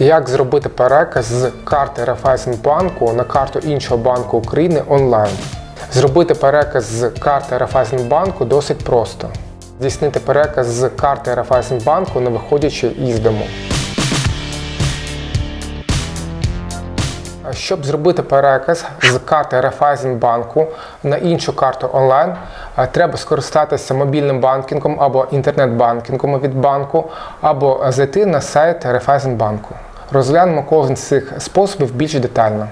Як зробити переказ з карти Райфайзенбанку на карту іншого банку України онлайн? Зробити переказ з карти Райфайзенбанку досить просто. Здійснити переказ з карти Райфайзенбанку, не виходячи із дому. Щоб зробити переказ з карти Райфайзенбанку на іншу карту онлайн, треба скористатися мобільним банкінгом або інтернет-банкінгом від банку, або зайти на сайт Райфайзенбанку. Розглянемо кожен з цих способів більш детально.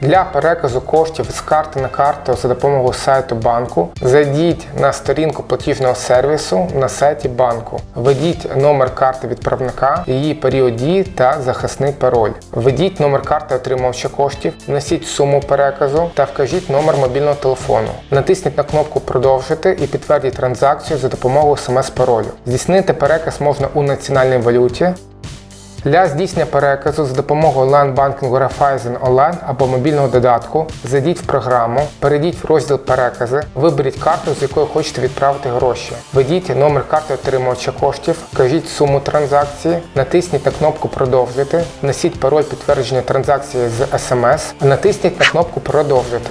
Для переказу коштів з карти на карту за допомогою сайту банку зайдіть на сторінку платіжного сервісу на сайті банку. Введіть номер карти відправника, її період дії та захисний пароль. Введіть номер карти отримувача коштів, внесіть суму переказу та вкажіть номер мобільного телефону. Натисніть на кнопку Продовжити і підтвердіть транзакцію за допомогою смс-паролю. Здійснити переказ можна у національній валюті, для здійснення переказу за допомогою онлайн-банкінгу Raiffeisen Online або мобільного додатку зайдіть в програму, перейдіть в розділ Перекази, виберіть карту, з якої хочете відправити гроші. Введіть номер карти отримувача коштів, вкажіть суму транзакції, натисніть на кнопку Продовжити, внесіть пароль підтвердження транзакції з SMS, натисніть на кнопку Продовжити.